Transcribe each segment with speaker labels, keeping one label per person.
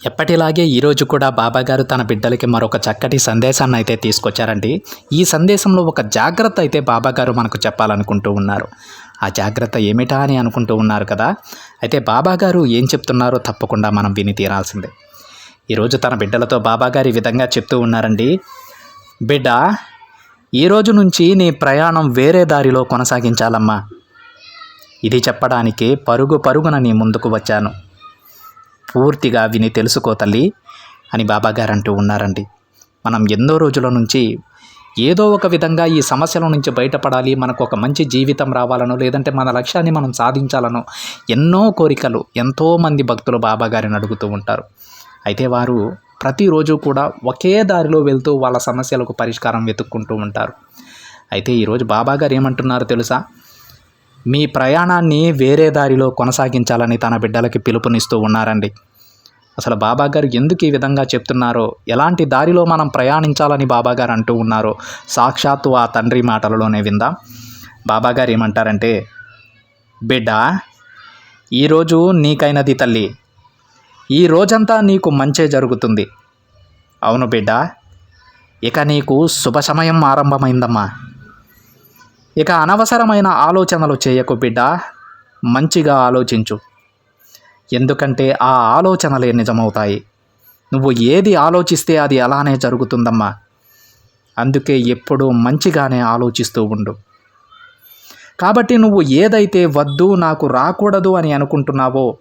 Speaker 1: ఎప్పటిలాగే ఈరోజు కూడా బాబాగారు తన బిడ్డలకి మరొక చక్కటి సందేశాన్ని అయితే తీసుకొచ్చారండి. ఈ సందేశంలో ఒక జాగ్రత్త అయితే బాబాగారు మనకు చెప్పాలనుకుంటూ ఉన్నారు. ఆ జాగ్రత్త ఏమిటా అని అనుకుంటూ ఉన్నారు కదా? అయితే బాబాగారు ఏం చెప్తున్నారో తప్పకుండా మనం విని తీరాల్సిందే. ఈరోజు తన బిడ్డలతో బాబాగారు ఈ విధంగా చెప్తూ ఉన్నారండి. బిడ్డ ఈ రోజు నుంచి నీ ప్రయాణం వేరే దారిలో కొనసాగించాలమ్మా. ఇది చెప్పడానికి పరుగు పరుగున నీ ముందుకు వచ్చాను. పూర్తిగా విని తెలుసుకో తల్లి అని బాబాగారు అంటూ ఉన్నారండి. మనం ఎన్నో రోజుల నుంచి ఏదో ఒక విధంగా ఈ సమస్యల నుంచి బయటపడాలి మనకు ఒక మంచి జీవితం రావాలనో లేదంటే మన లక్ష్యాన్ని మనం సాధించాలనో ఎన్నో కోరికలు ఎంతోమంది భక్తులు బాబాగారిని అడుగుతూ ఉంటారు. అయితే వారు ప్రతిరోజు కూడా ఒకే దారిలో వెళ్తూ వాళ్ళ సమస్యలకు పరిష్కారం వెతుక్కుంటూ ఉంటారు. అయితే ఈరోజు బాబాగారు ఏమంటున్నారు తెలుసా? మీ ప్రయాణాన్ని వేరే దారిలో కొనసాగించాలని తన బిడ్డలకి పిలుపునిస్తూ ఉన్నారండి. అసలు బాబాగారు ఎందుకు ఈ విధంగా చెప్తున్నారో ఎలాంటి దారిలో మనం ప్రయాణించాలని బాబాగారు అంటూ ఉన్నారో సాక్షాత్తు ఆ తండ్రి మాటలలోనే విందాం. బాబాగారు ఏమంటారంటే బిడ్డ ఈరోజు నీకైనది తల్లి ఈ రోజంతా నీకు మంచే జరుగుతుంది. అవును బిడ్డ ఇక నీకు శుభ సమయం ఆరంభమైందమ్మా. ఇక అనవసరమైన ఆలోచనలు చేయకు బిడ్డ మంచిగా ఆలోచించు. ఎందుకంటే ఆ ఆలోచనలే నిజమవుతాయి. నువ్వు ఏది ఆలోచిస్తే అది అలానే జరుగుతుందమ్మా. అందుకే ఎప్పుడూ మంచిగానే ఆలోచిస్తూ ఉండు. కాబట్టి నువ్వు ఏదైతే వద్దు నాకు రాకూడదు అని అనుకుంటున్నావో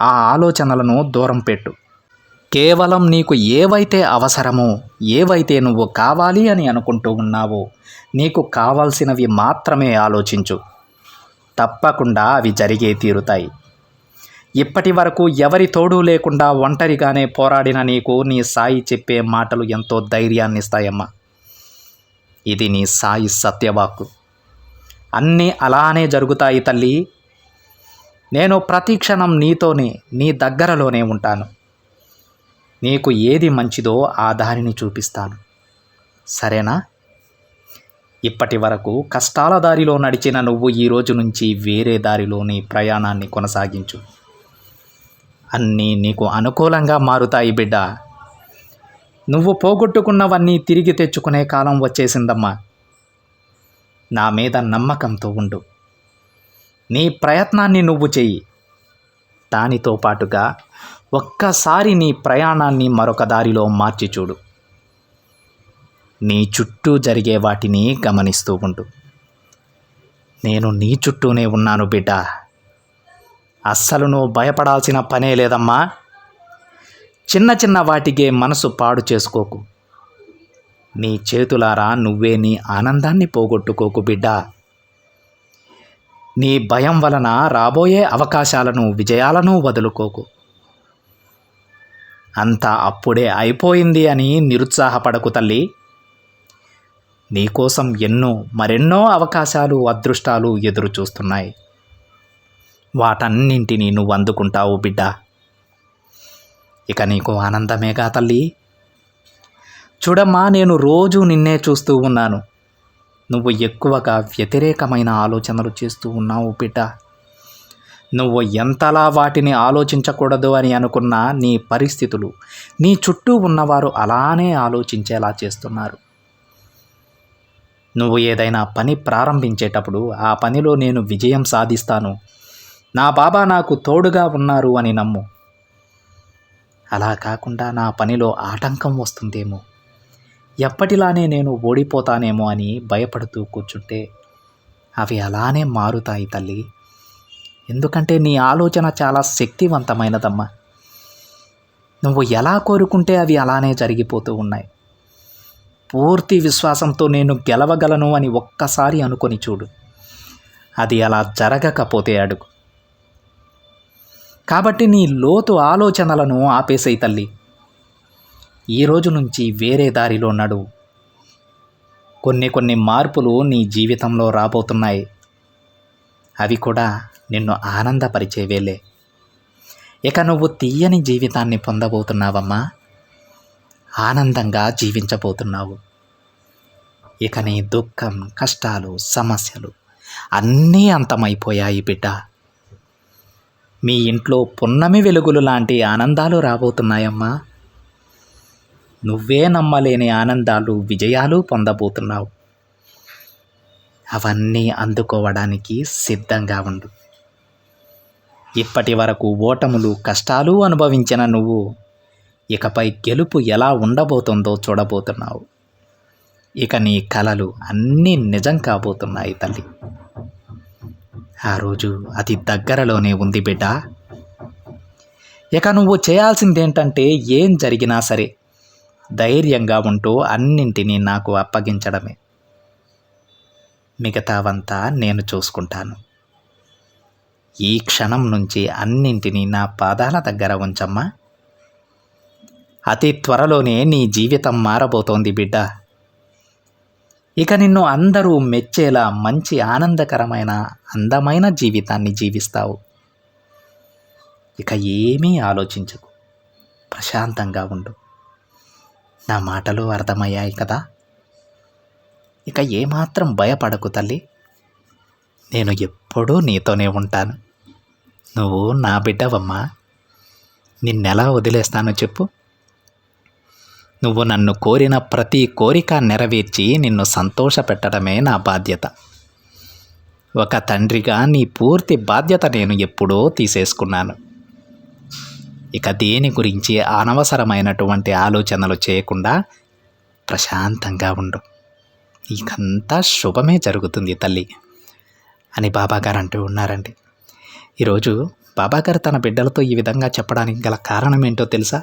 Speaker 1: ఆ ఆలోచనలను దూరం పెట్టు. కేవలం నీకు ఏవైతే అవసరమో ఏవైతే నువ్వు కావాలి అని అనుకుంటూ ఉన్నావో నీకు కావాల్సినవి మాత్రమే ఆలోచించు. తప్పకుండా అవి జరిగే తీరుతాయి. ఇప్పటి వరకు ఎవరి తోడు లేకుండా ఒంటరిగానే పోరాడిన నీకు నీ సాయి చెప్పే మాటలు ఎంతో ధైర్యాన్ని ఇస్తాయమ్మా ఇది నీ సాయి సత్యవాక్కు. అన్నీ అలానే జరుగుతాయి తల్లి. నేను ప్రతి క్షణం నీతోనే నీ దగ్గరలోనే ఉంటాను. నీకు ఏది మంచిదో ఆ దారిని చూపిస్తాను. సరేనా? ఇప్పటి వరకు కష్టాల దారిలో నడిచిన నువ్వు ఈ రోజు నుంచి వేరే దారిలో నీ ప్రయాణాన్ని కొనసాగించు. అన్నీ నీకు అనుకూలంగా మారుతాయి బిడ్డ. నువ్వు పోగొట్టుకున్నవన్నీ తిరిగి తెచ్చుకునే కాలం వచ్చేసిందమ్మా. నా మీద నమ్మకంతో ఉండు. నీ ప్రయత్నాన్ని నువ్వు చెయ్యి. దానితో పాటుగా ఒక్కసారి నీ ప్రయాణాన్ని మరొక దారిలో మార్చి చూడు. నీ చుట్టూ జరిగే వాటిని గమనిస్తూ ఉండు. నేను నీ చుట్టూనే ఉన్నాను బిడ్డ. అస్సలు నువ్వు భయపడాల్సిన పనే లేదమ్మా. చిన్న చిన్న వాటికే మనసు పాడు చేసుకోకు. నీ చేతులారా నువ్వే నీ ఆనందాన్ని పోగొట్టుకోకు బిడ్డ. నీ భయం వలన రాబోయే అవకాశాలను విజయాలను వదులుకోకు. అంతా అప్పుడే అయిపోయింది అని నిరుత్సాహపడకు తల్లి. నీకోసం ఎన్నో మరెన్నో అవకాశాలు అదృష్టాలు ఎదురు చూస్తున్నాయి. వాటన్నింటినీ నువ్వు అందుకుంటావు బిడ్డ. ఇక నీకు ఆనందమేగా తల్లి? చూడమ్మా నేను రోజు నిన్నే చూస్తూ ఉన్నాను. నువ్వు ఎక్కువగా వ్యతిరేకమైన ఆలోచనలు చేస్తూ ఉన్నావు బిడ్డ. నువ్వు ఎంతలా వాటిని ఆలోచించకూడదు అని అనుకున్న నీ పరిస్థితులు. నీ చుట్టూ ఉన్నవారు అలానే ఆలోచించేలా చేస్తున్నారు. నువ్వు ఏదైనా పని ప్రారంభించేటప్పుడు ఆ పనిలో నేను విజయం సాధిస్తాను. నా బాబా నాకు తోడుగా ఉన్నారు అని నమ్ము. అలా కాకుండా నా పనిలో ఆటంకం వస్తుందేమో. ఎప్పటిలానే నేను ఓడిపోతానేమో అని భయపడుతూ కూర్చుంటే అవి అలానే మారుతాయి తల్లి. ఎందుకంటే నీ ఆలోచన చాలా శక్తివంతమైనదమ్మా. నువ్వు ఎలా కోరుకుంటే అవి అలానే జరిగిపోతూ ఉన్నాయి. పూర్తి విశ్వాసంతో నేను గెలవగలను అని ఒక్కసారి అనుకొని చూడు. అది అలా జరగకపోతే అడుగు. కాబట్టి నీ లోతు ఆలోచనలను ఆపేసేయి తల్లి. ఈ రోజు నుంచి వేరే దారిలో నడువు. కొన్ని కొన్ని మార్పులు నీ జీవితంలో రాబోతున్నాయి. అవి కూడా నిన్ను ఆనందపరిచేవేలే ఇక నువ్వు తీయని జీవితాన్ని పొందబోతున్నావమ్మా. ఆనందంగా జీవించబోతున్నావు. ఇక నీ దుఃఖం కష్టాలు సమస్యలు అన్నీ అంతమైపోయాయి బిడ్డ. మీ ఇంట్లో పున్నమి వెలుగులు లాంటి ఆనందాలు రాబోతున్నాయమ్మా. నువ్వే నమ్మలేని ఆనందాలు విజయాలు పొందబోతున్నావు. అవన్నీ అందుకోవడానికి సిద్ధంగా ఉండు. ఇప్పటి వరకు ఓటములు కష్టాలు అనుభవించిన నువ్వు ఇకపై గెలుపు ఎలా ఉండబోతుందో చూడబోతున్నావు. ఇక నీ కలలు అన్నీ నిజం కాబోతున్నాయి తల్లి. ఆ రోజు అతి దగ్గరలోనే ఉంది బిడ్డ. ఇక నువ్వు చేయాల్సిందేంటంటే ఏం జరిగినా సరే ధైర్యంగా ఉంటూ అన్నింటినీ నాకు అప్పగించడమే. మిగతావంతా నేను చూసుకుంటాను. ఈ క్షణం నుంచి అన్నింటినీ నా పాదాల దగ్గర ఉంచమ్మా. అతి త్వరలోనే నీ జీవితం మారబోతోంది బిడ్డ. ఇక నిన్ను అందరూ మెచ్చేలా మంచి ఆనందకరమైన అందమైన జీవితాన్ని జీవిస్తావు. ఇక ఏమీ ఆలోచించకు. ప్రశాంతంగా ఉండు. నా మాటలు అర్థమయ్యాయి కదా? ఇక ఏమాత్రం భయపడకు తల్లి. నేను ఎప్పుడు నీతోనే ఉంటాను. నువ్వు నా బిడ్డవమ్మా. నిన్నెలా వదిలేస్తానో చెప్పు. నువ్వు నన్ను కోరిన ప్రతి కోరిక నెరవేర్చి నిన్ను సంతోషపెట్టడమే నా బాధ్యత. ఒక తండ్రిగా నీ పూర్తి బాధ్యత నేను ఎప్పుడో తీసేసుకున్నాను. ఇక దేని గురించి అనవసరమైనటువంటి ఆలోచనలు చేయకుండా ప్రశాంతంగా ఉండు. నీకంతా శుభమే జరుగుతుంది తల్లి. అని బాబాగారు అంటూ ఉన్నారండి. ఈరోజు బాబాగారు తన బిడ్డలతో ఈ విధంగా చెప్పడానికి గల కారణం ఏంటో తెలుసా?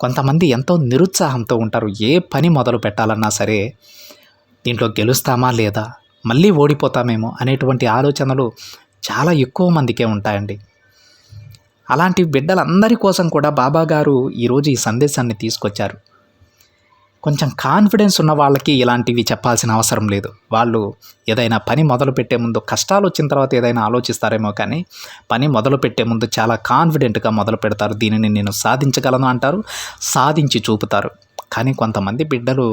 Speaker 1: కొంతమంది ఎంతో నిరుత్సాహంతో ఉంటారు. ఏ పని మొదలు పెట్టాలన్నా సరే దీంట్లో గెలుస్తామా లేదా? మళ్ళీ ఓడిపోతామేమో అనేటువంటి ఆలోచనలు చాలా ఎక్కువ మందికే ఉంటాయండి. అలాంటి బిడ్డలందరి కోసం కూడా బాబాగారు ఈరోజు ఈ సందేశాన్ని తీసుకొచ్చారు. కొంచెం కాన్ఫిడెన్స్ ఉన్న వాళ్ళకి ఇలాంటివి చెప్పాల్సిన అవసరం లేదు. వాళ్ళు ఏదైనా పని మొదలు పెట్టే ముందు కష్టాలు వచ్చిన తర్వాత ఏదైనా ఆలోచిస్తారేమో కానీ పని మొదలు పెట్టే ముందు చాలా కాన్ఫిడెంట్గా మొదలు పెడతారు. దీనిని నేను సాధించగలను అంటారు సాధించి చూపుతారు. కానీ కొంతమంది బిడ్డలు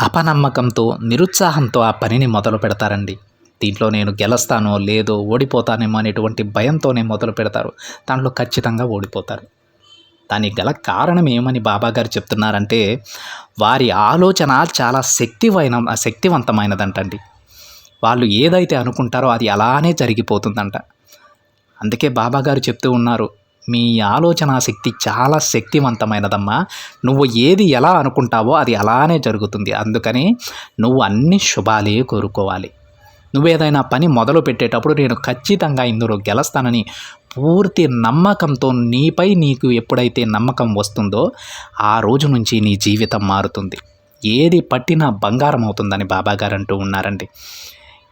Speaker 1: అపనమ్మకంతో నిరుత్సాహంతో ఆ పనిని మొదలు పెడతారండి. దీంట్లో నేను గెలుస్తానో లేదో ఓడిపోతానేమో అనేటువంటి భయంతోనే మొదలు పెడతారు. దాంట్లో ఖచ్చితంగా ఓడిపోతారు. దానికి గల కారణం ఏమని బాబాగారు చెప్తున్నారంటే వారి ఆలోచన చాలా శక్తివైన శక్తివంతమైనదంటండి. వాళ్ళు ఏదైతే అనుకుంటారో అది అలానే జరిగిపోతుందంట. అందుకే బాబాగారు చెప్తూ ఉన్నారు మీ ఆలోచన శక్తి చాలా శక్తివంతమైనదమ్మా. నువ్వు ఏది ఎలా అనుకుంటావో అది అలానే జరుగుతుంది. అందుకని నువ్వు అన్ని శుభాలే కోరుకోవాలి. నువ్వేదైనా పని మొదలు పెట్టేటప్పుడు నేను ఖచ్చితంగా ఇందులో గెలుస్తానని పూర్తి నమ్మకంతో నీపై నీకు ఎప్పుడైతే నమ్మకం వస్తుందో ఆ రోజు నుంచి నీ జీవితం మారుతుంది. ఏది పట్టినా బంగారం అవుతుందని బాబాగారు అంటూ ఉన్నారండి.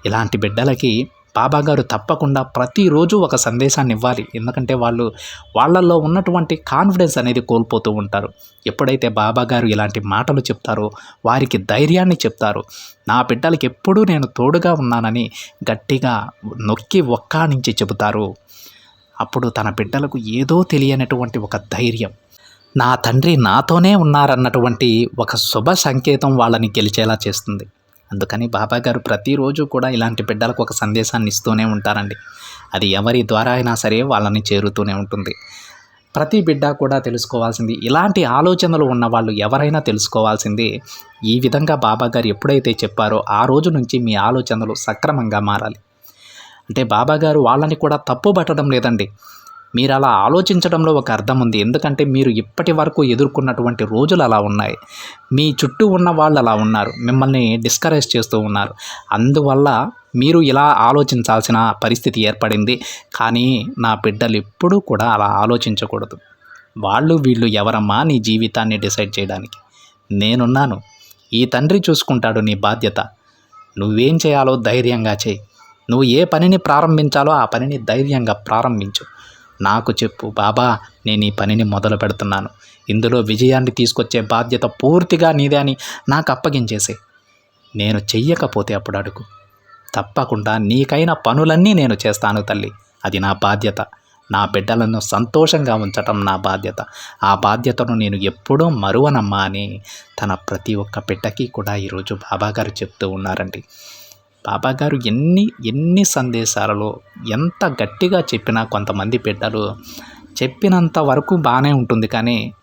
Speaker 1: ఇలాంటి బిడ్డలకి బాబాగారు తప్పకుండా ప్రతిరోజు ఒక సందేశాన్ని ఇవ్వాలి. ఎందుకంటే వాళ్ళు వాళ్ళల్లో ఉన్నటువంటి కాన్ఫిడెన్స్ అనేది కోల్పోతూ ఉంటారు. ఎప్పుడైతే బాబాగారు ఇలాంటి మాటలు చెప్తారో వారికి ధైర్యాన్ని చెప్తారు నా బిడ్డలకి ఎప్పుడూ నేను తోడుగా ఉన్నానని గట్టిగా నొక్కి ఒక్కానించి చెబుతారు. అప్పుడు తన బిడ్డలకు ఏదో తెలియనటువంటి ఒక ధైర్యం. నా తండ్రి నాతోనే ఉన్నారన్నటువంటి ఒక శుభ సంకేతం వాళ్ళని గెలిచేలా చేస్తుంది. అందుకని బాబా గారు ప్రతిరోజు కూడా ఇలాంటి బిడ్డలకు ఒక సందేశాన్ని ఇస్తూనే ఉంటారండి. అది ఎవరి ద్వారా అయినా సరే వాళ్ళని చేరుతూనే ఉంటుంది. ప్రతి బిడ్డ కూడా తెలుసుకోవాల్సింది ఇలాంటి ఆలోచనలు ఉన్న వాళ్ళు ఎవరైనా తెలుసుకోవాల్సింది. ఈ విధంగా బాబా గారు ఎప్పుడైతే చెప్పారో ఆ రోజు నుంచి మీ ఆలోచనలు సక్రమంగా మారాలి. అంటే బాబా గారు వాళ్ళని కూడా తప్పు పట్టడం లేదండి. మీరు అలా ఆలోచించడంలో ఒక అర్థం ఉంది. ఎందుకంటే మీరు ఇప్పటి వరకు ఎదుర్కొన్నటువంటి రోజులు అలా ఉన్నాయి. మీ చుట్టూ ఉన్న వాళ్ళు అలా ఉన్నారు. మిమ్మల్ని డిస్కరేజ్ చేస్తూ ఉన్నారు. అందువల్ల మీరు ఇలా ఆలోచించాల్సిన పరిస్థితి ఏర్పడింది. కానీ నా బిడ్డలు ఎప్పుడూ కూడా అలా ఆలోచించకూడదు. వాళ్ళు వీళ్ళు ఎవరమ్మా నీ జీవితాన్ని డిసైడ్ చేయడానికి? నేనున్నాను. ఈ తండ్రి చూసుకుంటాడు నీ బాధ్యత. నువ్వేం చేయాలో ధైర్యంగా చేయి. నువ్వు ఏ పనిని ప్రారంభించాలో ఆ పనిని ధైర్యంగా ప్రారంభించు. నాకు చెప్పు బాబా నేను ఈ పనిని మొదలు పెడుతున్నాను. ఇందులో విజయాన్ని తీసుకొచ్చే బాధ్యత పూర్తిగా నీదే అని నాకు అప్పగించేసే. నేను చెయ్యకపోతే అప్పుడు అడుగు. తప్పకుండా నీకైన పనులన్నీ నేను చేస్తాను తల్లి. అది నా బాధ్యత. నా బిడ్డలను సంతోషంగా ఉంచటం నా బాధ్యత. ఆ బాధ్యతను నేను ఎప్పుడూ మరువనమ్మా అని తన ప్రతి ఒక్క బిడ్డకి కూడా ఈరోజు బాబాగారు చెప్తూ ఉన్నారండి. బాబాగారు ఎన్ని ఎన్ని సందేశాలలో ఎంత గట్టిగా చెప్పినా కొంతమంది బిడ్డలు చెప్పినంత వరకు బాగానే ఉంటుంది కానీ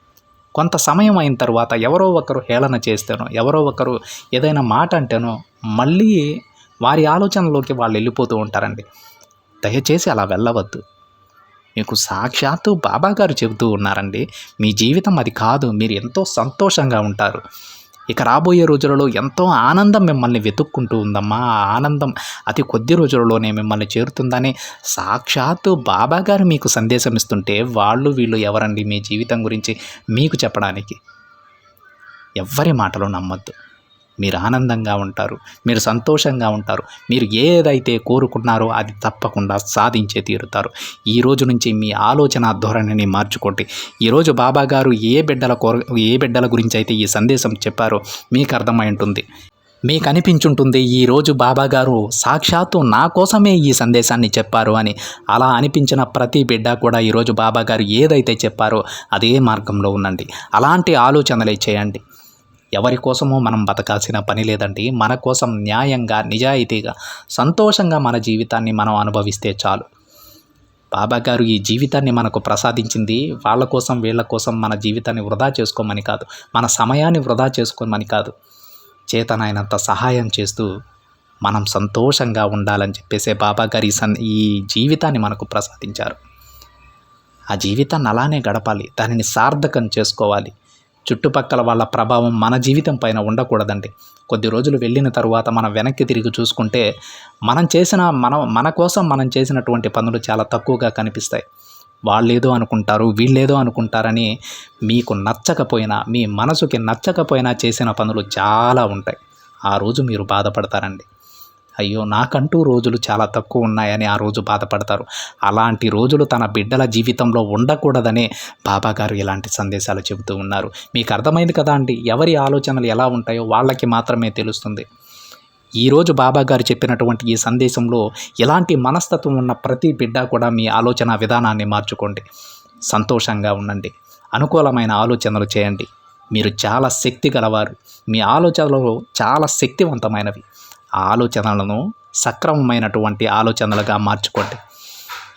Speaker 1: కొంత సమయం అయిన తర్వాత ఎవరో ఒకరు హేళన చేస్తేనో ఎవరో ఒకరు ఏదైనా మాట అంటేనో మళ్ళీ వారి ఆలోచనలోకి వాళ్ళు వెళ్ళిపోతూ ఉంటారండి. దయచేసి అలా వెళ్ళవద్దు. మీకు సాక్షాత్తు బాబాగారు చెబుతూ ఉన్నారండి మీ జీవితం అది కాదు మీరు ఎంతో సంతోషంగా ఉంటారు. ఇక రాబోయే రోజులలో ఎంతో ఆనందం మిమ్మల్ని వెతుక్కుంటూ ఉందమ్మా. ఆ ఆనందం అతి కొద్ది రోజులలోనే మిమ్మల్ని చేరుతుందని సాక్షాత్తు బాబా గారు మీకు సందేశం ఇస్తుంటే వాళ్ళు వీళ్ళు ఎవరండి మీ జీవితం గురించి మీకు చెప్పడానికి? ఎవ్వరి మాటలు నమ్మొద్దు. మీరు ఆనందంగా ఉంటారు మీరు సంతోషంగా ఉంటారు మీరు ఏదైతే కోరుకున్నారో అది తప్పకుండా సాధించే తీరుతారు. ఈ రోజు నుంచి మీ ఆలోచన ధోరణిని మార్చుకోండి. ఈరోజు బాబా గారు ఏ బిడ్డల కోర ఏ బిడ్డల గురించి అయితే ఈ సందేశం చెప్పారో మీకు అర్థమై ఉంటుంది. మీకు అనిపించుంటుంది ఈరోజు బాబా గారు సాక్షాత్తు నా కోసమే ఈ సందేశాన్ని చెప్పారు అని. అలా అనిపించిన ప్రతి బిడ్డ కూడా ఈరోజు బాబా గారు ఏదైతే చెప్పారో అదే మార్గంలో ఉండండి. అలాంటి ఆలోచనలే చేయండి. ఎవరి కోసమో మనం బతకాల్సిన పని లేదండి. మన కోసం న్యాయంగా నిజాయితీగా సంతోషంగా మన జీవితాన్ని మనం అనుభవిస్తే చాలు. బాబా గారు ఈ జీవితాన్ని మనకు ప్రసాదించింది వాళ్ళ కోసం వీళ్ళ కోసం మన జీవితాన్ని వృధా చేసుకోమని కాదు. మన సమయాన్ని వృధా చేసుకోమని కాదు. చేతనైనంత సహాయం చేస్తూ మనం సంతోషంగా ఉండాలని చెప్పేసే బాబా గారు ఈ సన్ ఈ జీవితాన్ని మనకు ప్రసాదించారు. ఆ జీవితాన్ని అలానే గడపాలి. దానిని సార్థకం చేసుకోవాలి. చుట్టుపక్కల వాళ్ళ ప్రభావం మన జీవితం పైన ఉండకూడదండి. కొద్ది రోజులు వెళ్ళిన తరువాత మనం వెనక్కి తిరిగి చూసుకుంటే మనం చేసిన మనం మన కోసం మనం చేసినటువంటి పనులు చాలా తక్కువగా కనిపిస్తాయి. వాళ్ళేదో అనుకుంటారు వీళ్ళేదో అనుకుంటారని మీకు నచ్చకపోయినా మీ మనసుకి నచ్చకపోయినా చేసిన పనులు చాలా ఉంటాయి. ఆ రోజు మీరు బాధపడతారండి. అయ్యో నాకంటూ రోజులు చాలా తక్కువ ఉన్నాయని ఆ రోజు బాధపడతారు. అలాంటి రోజులు తన బిడ్డల జీవితంలో ఉండకూడదనే బాబాగారు ఇలాంటి సందేశాలు చెబుతూ ఉన్నారు. మీకు అర్థమైంది కదా అండి? ఎవరి ఆలోచనలు ఎలా ఉంటాయో వాళ్ళకి మాత్రమే తెలుస్తుంది. ఈరోజు బాబా గారు చెప్పినటువంటి ఈ సందేశంలో ఎలాంటి మనస్తత్వం ఉన్న ప్రతి బిడ్డ కూడా మీ ఆలోచన విధానాన్ని మార్చుకోండి. సంతోషంగా ఉండండి. అనుకూలమైన ఆలోచనలు చేయండి. మీరు చాలా శక్తి గలవారు. మీ ఆలోచనలు చాలా శక్తివంతమైనవి. ఆలోచనలను సక్రమమైనటువంటి ఆలోచనలుగా మార్చుకోండి.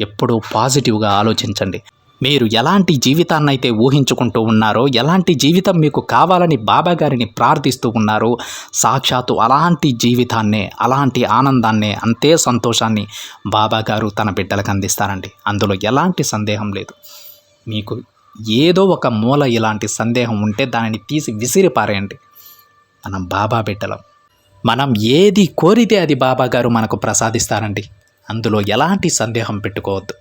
Speaker 1: ఎప్పుడూ పాజిటివ్గా ఆలోచించండి. మీరు ఎలాంటి జీవితాన్ని అయితే ఊహించుకుంటూ ఉన్నారో ఎలాంటి జీవితం మీకు కావాలని బాబా గారిని ప్రార్థిస్తూ ఉన్నారో సాక్షాత్తు అలాంటి జీవితాన్నే అలాంటి ఆనందాన్నే అంతే సంతోషాన్ని బాబా గారు తన బిడ్డలకు అందిస్తారండి. అందులో ఎలాంటి సందేహం లేదు. మీకు ఏదో ఒక మూల ఇలాంటి సందేహం ఉంటే దానిని తీసి విసిరిపారేయండి. మనం బాబా బిడ్డలం. మనం ఏది కోరితే అది బాబా గారు మనకు ప్రసాదిస్తారండి. అందులో ఎలాంటి సందేహం పెట్టుకోవద్దు.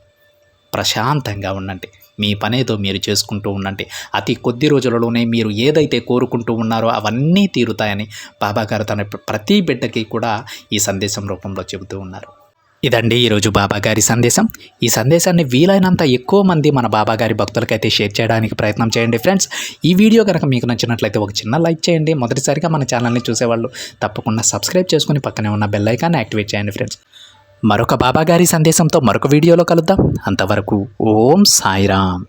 Speaker 1: ప్రశాంతంగా ఉండండి. మీ పనేదో మీరు చేసుకుంటూ ఉండండి. అతి కొద్ది రోజులలోనే మీరు ఏదైతే కోరుకుంటూ ఉన్నారో అవన్నీ తీరుతాయని బాబాగారు తన ప్రతి బిడ్డకి కూడా ఈ సందేశం రూపంలో చెబుతూ ఉన్నారు. ఇదండి ఈరోజు బాబాగారి సందేశం. ఈ సందేశాన్ని వీలైనంత ఎక్కువ మంది మన బాబాగారి భక్తులకైతే షేర్ చేయడానికి ప్రయత్నం చేయండి ఫ్రెండ్స్. ఈ వీడియో కనుక మీకు నచ్చినట్లయితే ఒక చిన్న లైక్ చేయండి. మొదటిసారిగా మన ఛానల్ని చూసేవాళ్ళు తప్పకుండా సబ్స్క్రైబ్ చేసుకుని పక్కనే ఉన్న బెల్ ఐకాన్ని యాక్టివేట్ చేయండి ఫ్రెండ్స్. మరొక బాబా గారి సందేశంతో మరొక వీడియోలో కలుద్దాం. అంతవరకు ఓం సాయిరామ్.